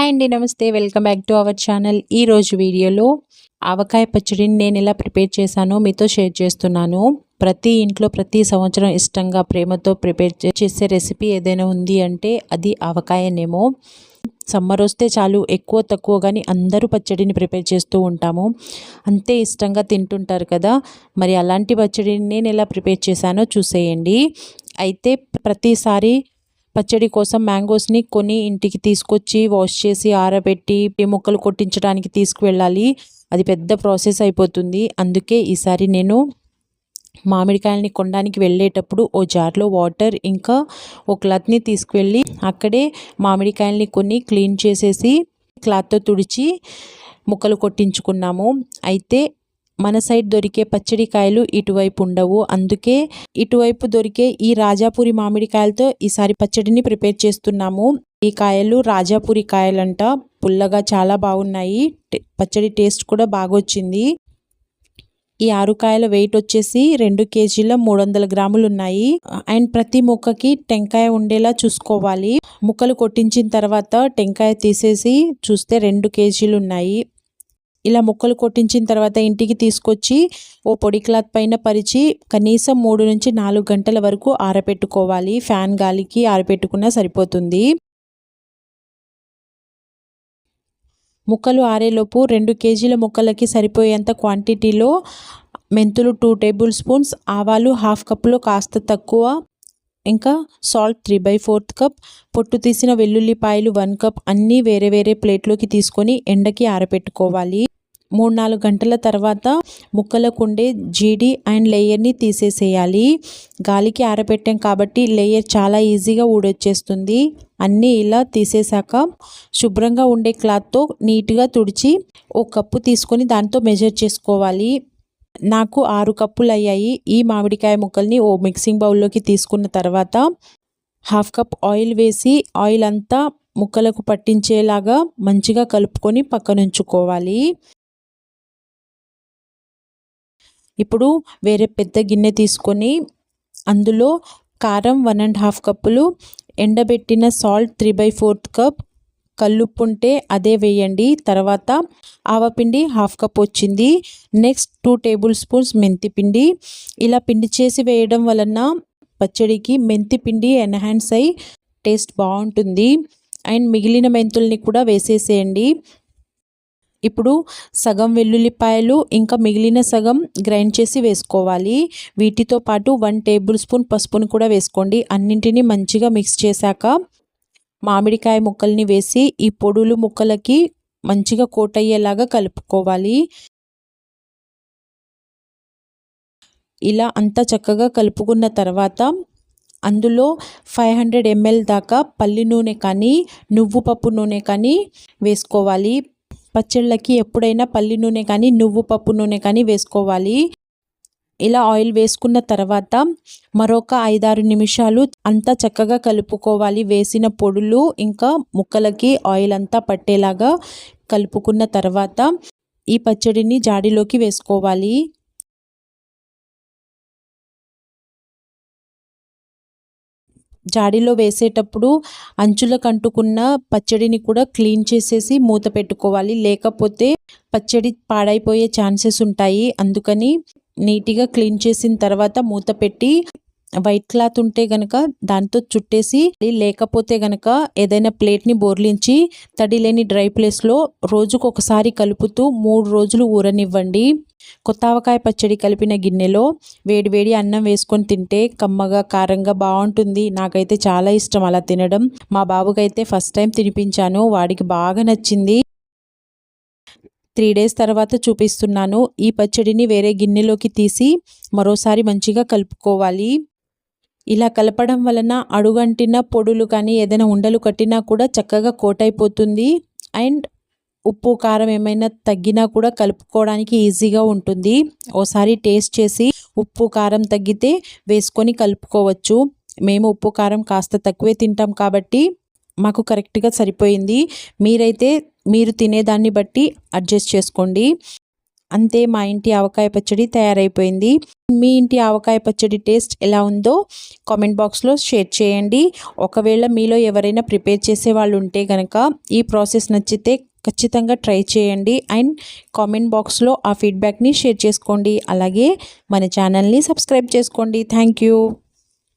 Hi అండి నమస్తే. Welcome back to our channel. ఈరోజు వీడియోలో ఆవకాయ పచ్చడిని నేను ఎలా ప్రిపేర్ చేశానో మీతో షేర్ చేస్తున్నాను. ప్రతి ఇంట్లో ప్రతి సంవత్సరం ఇష్టంగా ప్రేమతో ప్రిపేర్ చేసే రెసిపీ ఏదైనా ఉంది అంటే అది ఆవకాయనేమో. సమ్మర్ వస్తే చాలు ఎక్కువ తక్కువ కానీ అందరూ పచ్చడిని ప్రిపేర్ చేస్తూ ఉంటాము. అంతే ఇష్టంగా తింటుంటారు కదా. మరి అలాంటి పచ్చడిని నేను ఎలా ప్రిపేర్ చేశానో చూసేయండి. అయితే ప్రతిసారి పచ్చడి కోసం మ్యాంగోస్ని కొని ఇంటికి తీసుకొచ్చి వాష్ చేసి ఆరబెట్టి ముక్కలు కొట్టించడానికి తీసుకువెళ్ళాలి. అది పెద్ద ప్రాసెస్ అయిపోతుంది. అందుకే ఈసారి నేను మామిడికాయలని కొనడానికి వెళ్ళేటప్పుడు ఓ జార్లో వాటర్ ఇంకా ఓ క్లాత్ని తీసుకువెళ్ళి అక్కడే మామిడికాయలని కొన్ని క్లీన్ చేసేసి క్లాత్తో తుడిచి ముక్కలు కొట్టించుకున్నాము. అయితే మన సైడ్ దొరికే పచ్చడి కాయలు ఇటువైపు ఉండవు. అందుకే ఇటువైపు దొరికే ఈ రాజాపూరి మామిడికాయలతో ఈసారి పచ్చడిని ప్రిపేర్ చేస్తున్నాము. ఈ కాయలు రాజాపూరి కాయలంట. పుల్లగా చాలా బాగున్నాయి. పచ్చడి టేస్ట్ కూడా బాగొచ్చింది. ఈ ఆరు కాయల వెయిట్ వచ్చేసి రెండు కేజీల మూడు వందల గ్రాములు ఉన్నాయి. అండ్ ప్రతి ముక్కకి టెంకాయ ఉండేలా చూసుకోవాలి. ముక్కలు కొట్టించిన తర్వాత టెంకాయ తీసేసి చూస్తే రెండు కేజీలు ఉన్నాయి. ఇలా ముక్కలు కొట్టించిన తర్వాత ఇంటికి తీసుకొచ్చి ఓ పొడి క్లాత్ పైన పరిచి కనీసం మూడు నుంచి నాలుగు గంటల వరకు ఆరబెట్టుకోవాలి ఫ్యాన్ గాలికి ఆరపెట్టుకున్నా సరిపోతుంది. ముక్కలు ఆరేలోపు రెండు కేజీల ముక్కలకి సరిపోయేంత క్వాంటిటీలో మెంతులు టూ టేబుల్ స్పూన్స్ ఆవాలు హాఫ్ కప్లో కాస్త తక్కువ ఇంకా salt three by fourth cup పొట్టు తీసిన వెల్లుల్లిపాయలు వన్ కప్ అన్నీ వేరే వేరే ప్లేట్లోకి తీసుకొని ఎండకి ఆరబెట్టుకోవాలి మూడు నాలుగు గంటల తర్వాత ముక్కలకుండే జీడి అండ్ లేయర్ని తీసేసేయాలి. గాలికి ఆరబెట్టాం కాబట్టి లేయర్ చాలా ఈజీగా ఊడొచ్చేస్తుంది. అన్నీ ఇలా తీసేశాక శుభ్రంగా ఉండే క్లాత్తో నీట్గా తుడిచి ఒక కప్పు తీసుకొని దాంతో మెజర్ చేసుకోవాలి. నాకు ఆరు కప్పులు అయ్యాయి ఈ మామిడికాయ ముక్కల్ని ఓ మిక్సింగ్ బౌల్లోకి తీసుకున్న తర్వాత హాఫ్ కప్ ఆయిల్ వేసి ఆయిల్ అంతా ముక్కలకు పట్టించేలాగా మంచిగా కలుపుకొని పక్కనుంచుకోవాలి. ఇప్పుడు వేరే పెద్ద గిన్నె తీసుకొని అందులో కారం వన్ అండ్ హాఫ్ కప్పులు ఎండబెట్టిన salt three by fourth cup కల్లుప్పు ఉంటే అదే వేయండి. తర్వాత ఆవపిండి హాఫ్ కప్ వచ్చింది. నెక్స్ట్ టూ టేబుల్ స్పూన్స్ మెంతి పిండి. ఇలా పిండి చేసి వేయడం వలన పచ్చడికి మెంతి పిండి ఎన్హాన్స్ అయి టేస్ట్ బాగుంటుంది. అండ్ మిగిలిన మెంతుల్ని కూడా వేసేసేయండి. ఇప్పుడు సగం వెల్లుల్లిపాయలు ఇంకా మిగిలిన సగం గ్రైండ్ చేసి వేసుకోవాలి. వీటితో పాటు వన్ టేబుల్ స్పూన్ పసుపును కూడా వేసుకోండి. అన్నింటినీ మంచిగా మిక్స్ చేశాక మామిడికాయ ముక్కల్ని వేసి ఈ పొడులు ముక్కలకి మంచిగా కోట్ అయ్యేలాగా కలుపుకోవాలి. ఇలా అంతా చక్కగా కలుపుకున్న తర్వాత అందులో ఫైవ్ హండ్రెడ్ ఎంఎల్ దాకా పల్లి నూనె కానీ నువ్వు పప్పు నూనె కానీ వేసుకోవాలి. పచ్చళ్ళకి ఎప్పుడైనా పల్లి నూనె కానీ నువ్వు పప్పు నూనె కానీ వేసుకోవాలి. ఇలా ఆయిల్ వేసుకున్న తర్వాత మరొక ఐదారు నిమిషాలు అంతా చక్కగా కలుపుకోవాలి. వేసిన పొడులు ఇంకా ముక్కలకి ఆయిల్ అంతా పట్టేలాగా కలుపుకున్న తర్వాత ఈ పచ్చడిని జాడిలోకి వేసుకోవాలి. జాడీలో వేసేటప్పుడు అంచులకు అంటుకున్న పచ్చడిని కూడా క్లీన్ చేసేసి మూత పెట్టుకోవాలి. లేకపోతే పచ్చడి పాడైపోయే ఛాన్సెస్ ఉంటాయి. అందుకని నీట్గా క్లీన్ చేసిన తర్వాత మూత పెట్టి వైట్ క్లాత్ ఉంటే గనక దాంతో చుట్టేసి లేకపోతే గనక ఏదైనా ప్లేట్ని బోర్లించి తడి లేని డ్రై ప్లేస్లో రోజుకు ఒకసారి కలుపుతూ మూడు రోజులు ఊరనివ్వండి. కొత్త ఆవకాయ పచ్చడి కలిపిన గిన్నెలో వేడివేడి అన్నం వేసుకొని తింటే కమ్మగా కారంగా బాగుంటుంది నాకైతే చాలా ఇష్టం అలా తినడం. మా బాబుకైతే ఫస్ట్ టైం తినిపించాను. వాడికి బాగా నచ్చింది. త్రీ డేస్ తర్వాత చూపిస్తున్నాను. ఈ పచ్చడిని వేరే గిన్నెలోకి తీసి మరోసారి మంచిగా కలుపుకోవాలి. ఇలా కలపడం వలన అడుగంటిన పొడులు కానీ ఏదైనా ఉండలు కట్టినా కూడా చక్కగా కోట్ అయిపోతుంది అండ్ ఉప్పు కారం ఏమైనా తగ్గినా కూడా కలుపుకోవడానికి ఈజీగా ఉంటుంది. ఓసారి టేస్ట్ చేసి ఉప్పు కారం తగ్గితే వేసుకొని కలుపుకోవచ్చు. మేము ఉప్పు కారం కాస్త తక్కువే తింటాం కాబట్టి మాకు కరెక్ట్గా సరిపోయింది. మీరైతే మీరు తినేదాన్ని బట్టి అడ్జస్ట్ చేసుకోండి. అంతే మా ఇంటి ఆవకాయ పచ్చడి తయారైపోయింది. మీ ఇంటి ఆవకాయ పచ్చడి టేస్ట్ ఎలా ఉందో కామెంట్ బాక్స్లో షేర్ చేయండి. ఒకవేళ మీలో ఎవరైనా ప్రిపేర్ చేసే వాళ్ళు ఉంటే కనుక ఈ ప్రాసెస్ నచ్చితే ఖచ్చితంగా ట్రై చేయండి. అండ్ కామెంట్ బాక్స్లో ఆ ఫీడ్బ్యాక్ని షేర్ చేసుకోండి. అలాగే మన ఛానల్ని సబ్స్క్రైబ్ చేసుకోండి. Thank you.